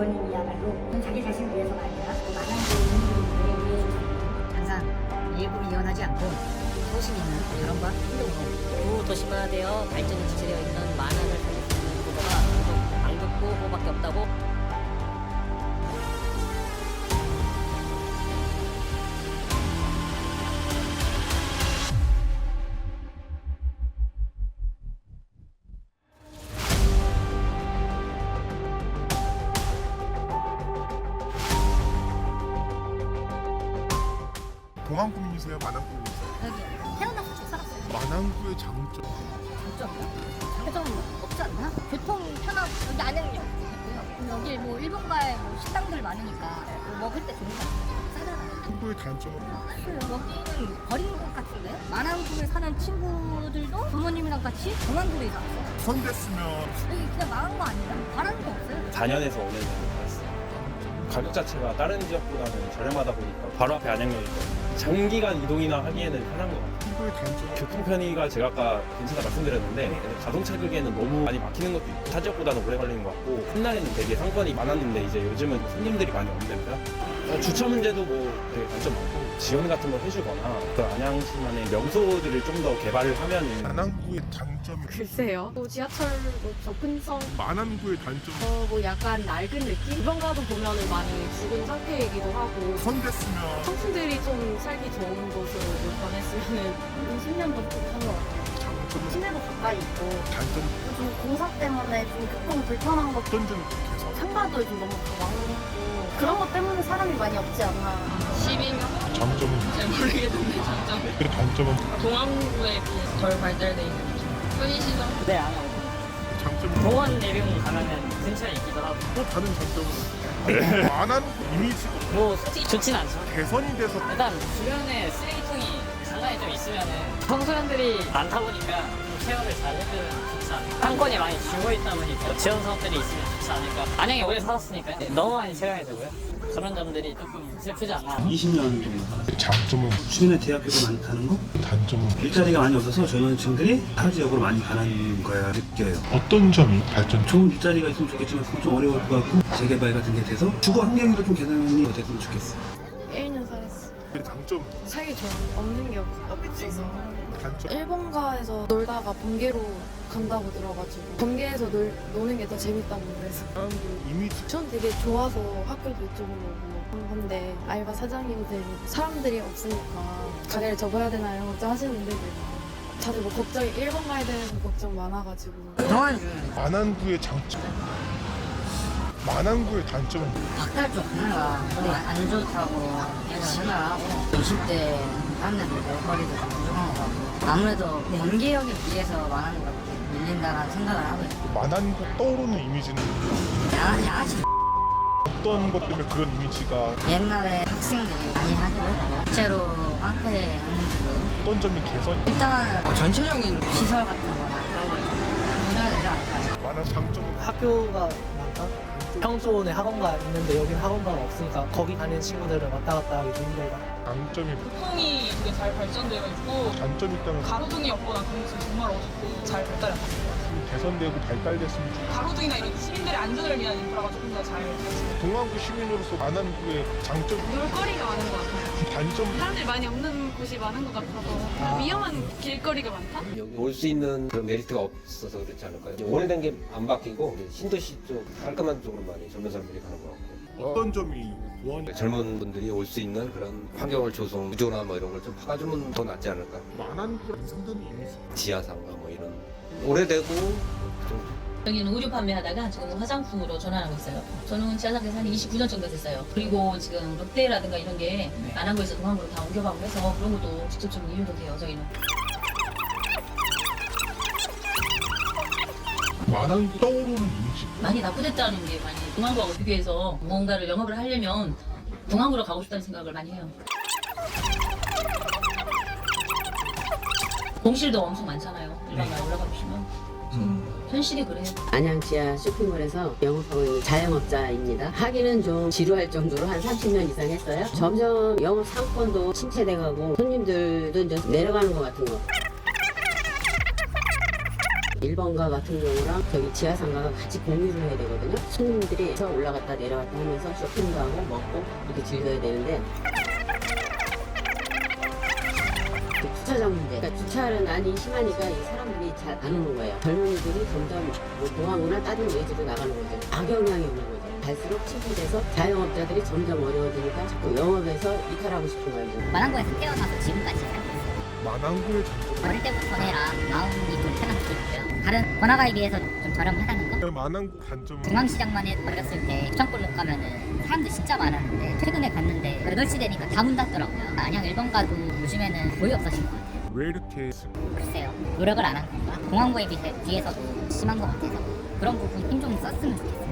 의원님이야말로 자기 자신을 위해서가 아니라. 또 많은 국민들을 위해 주시는 항상 일부러 이혼하지 않고 소신 있는 여론과 행동으로 구도시화되어 발전이 지체되어 있는 만화를 살릴 수 있는 후보가 계속 안긋고 후보밖에 없다고 동안 구민이세요? 만안 구민이세요? 여기 태어나서 쭉 살았어요. 만안구의 장점 장점이요? 장점은 없지 않나? 교통 편하고 여기. 있고요. 여기 뭐 일본가에 뭐 식당들 많으니까 뭐 먹을 때 좋은 거 같아요. 싸잖아요. 한구의 단점은 여기는 버린 것 같은데? 만안국에 사는 친구들도 부모님이랑 같이 동안국에 살았어요. 선됐으면 여기 그냥 망한 거 아니야? 바라는 거 없어요? 4년에서 5년 정도. 가격 자체가 다른 지역보다는 저렴하다 보니까 바로 앞에 안양역이 있거든요. 장기간 이동이나 하기에는 편한 것 같아요. 한구의 단점 교통 편의가 제가 아까 괜찮다 말씀드렸는데 자동차 격에는 너무 많이 막히는 것도 있고 타 지역보다는 오래 걸리는 것 같고 옛날에는 되게 상권이 많았는데 이제 요즘은 손님들이 많이 없는 편 어, 주차 문제도 뭐 되게 단점 많고 지원 같은 걸 해주거나 그 안양시만의 명소들을 좀 더 개발을 하면은 만안구의 장점이 글쎄요. 뭐 지하철 뭐 접근성 만안구의 단점 어, 뭐 약간 낡은 느낌? 이번 가도 보면은 많이 죽은 상태이기도 하고 선됐으면 청춘들이 좀 살기 좋은 곳으로 좀 변했으면은 10년도 좀한것 같아요. 장점은 시내도 가까이 있고 단점 요즘 공사 때문에 좀 교통 불편한 것 어떤 점이 개선 상가도 요즘 너무 다 많고 그런 것 때문에 사람이 많이 없지 않나 12명? 장점은 잘 모르겠는데 장점 그 단점은 동안구에 비해 덜 발달돼 있는 편의시설 네, 안 하고. 장점은 공원 내륙 가면은 근처에 있기도 하고. 또 다른 장점은 만안구 이미지가 뭐, 솔직히 좋진 않죠. 개선이 돼서 일단, 주변에 쓰레기통이 장난이 좀 있으면은, 청소년들이 많다 보니까, 좀 케어를 잘 해주면 좋지 않을까. 상권이 많이 죽어있다 보니까, 지원 사업들이 있으면 좋지 않을까. 안양에 오래 살았으니까, 너무 많이 체감이 되고요. 그런 점들이 조금 슬프지 않나. 20년 정도. 장점은 주변에 대학교가 많이 가는 거? 단점은 일자리가 많이 없어서 젊은 층들이 타 지역으로 많이 가는 거야 느껴요. 어떤 점이 발전 좋은 일자리가 있으면 좋겠지만 그건 좀 어려울 것 같고 재개발 같은 게 돼서 주거 환경도 좀 개선이 됐으면 좋겠어요. 1년 살았어 그 장점 살기 좋은 없는 게 없- 없어서. 단점? 일본가에서 놀다가 번개로 간다고 들어가지고 번개에서 놀, 노는 게 더 재밌다고 그래서. 만안구 이미지 전 되게 좋아서 학교도 이쪽으로 오고. 한 건데 알바 사장님들 사람들이 없으니까 가게를 접어야 되나 이런 걱정 하시는 분들도 있고 다들 뭐 걱정이 일본 가야 되는 걱정 많아가지고. 만안구의 장점 만안구의 단점은 박달 쪽 하나가 우리 안 좋다고 생각하고 20대 사람들도 거리도 좀 부족한 것 같고 아무래도 연계역에 비해서 것들이 밀린다는 생각을 하고 있고 만안구 떠오르는 이미지는 양- 양아치 어떤 것 때문에 그런 이미지가 옛날에 학생들이 많이 하기도 했고 실제로 깡패 하는지도 어떤 점이 개선 일단 전체적인 시설 같은 거나 그런 걸 문제가 되지 않을까 만한 장점은 학교가 많다? 평소에 학원가 있는데 여긴 학원가가 없으니까 거기 가는 친구들은 왔다 갔다 하기 좀 힘들다. 장점이 교통이 되게 잘 발전되어 있고 단점이 있다면 가로등이 없거나 그런 것이 정말 어렵고 잘 발달이 안 됐어요. 개선되고 발달됐으면 좋겠고 가로등이나 이런 시민들의 안전을 위한 인프라가 조금 더잘 동안구 시민으로서 만안구의 장점? 놀거리가 많은 것 같아요. 단점? 사람들이 많이 없는 곳이 많은 것 같아서 위험한 길거리가 많다? 여기 올 수 있는 그런 메리트가 없어서 그렇지 않을까요? 이제 오래된 게 안 바뀌고 이제 신도시 쪽 깔끔한 쪽으로 많이 젊은 사람들이 가는 것 같고 어떤 점이 보완 젊은 분들이 올 수 있는 그런 환경을 조성, 구조나 뭐 이런 걸좀 바꿔주면 더 낫지 않을까? 만안구랑 상당히 이미지 지하상가 뭐 이런 오래되고 좀 여기는 의류 판매하다가 지금 화장품으로 전환하고 있어요. 저는 지하상가에서 한 29년 정도 됐어요. 그리고 지금 롯데라든가 이런 게 안양구에서 동안구로 다 옮겨가고 해서 그런 것도 직접적인 이유도 돼요. 저희는. 만안구 떠오르는 이미지 많이 낙후됐다는 게 많이 동안구하고 비교해서 무언가를 영업을 하려면 동안구로 가고 싶다는 생각을 많이 해요. 공실도 엄청 많잖아요. 일반가 올라가 보시면. 현실이 그래요. 안양 지하 쇼핑몰에서 영업하고 있는 자영업자입니다. 하기는 좀 지루할 정도로 한 30년 이상 했어요. 점점 영업 상권도 침체돼가고 손님들도 이제 내려가는 것 같은 거. 1번가 같은 경우랑 저기 지하 상가가 같이 공유를 해야 되거든요. 손님들이 저 올라갔다 내려갔다 하면서 쇼핑도 하고 먹고 이렇게 즐겨야 되는데 그 주차장 문제. 그러니까 주차난이 심하니까 이 사람들이 잘 안 오는 거예요. 젊은이들이 점점 뭐 공항이나 다른 외지로 나가는 거죠. 악영향이 오는 거죠. 갈수록 침체돼서 자영업자들이 점점 어려워지니까 자꾸 영업에서 이탈하고 싶은 거예요. 만안고에서 태어나서 지금까지. 만안구의 장점. 어릴 때부터 내라 마음이 좀 편한 게 있고요. 다른 번화가에 비해서 좀 저렴하다는 거. 만안구 단점은 중앙시장만 해 어렸을 때 입장골목 가면은 사람들 진짜 많았는데 최근에 갔는데 8시 되니까 다 문 닫더라고요. 안양 1번 가도 요즘에는 거의 없어진 것 같아요. 왜 이렇게 글쎄요. 노력을 안 한 건가? 공항구에 비해, 비해서도 심한 것 같아서 그런 부분 힘 좀 썼으면 좋겠어요.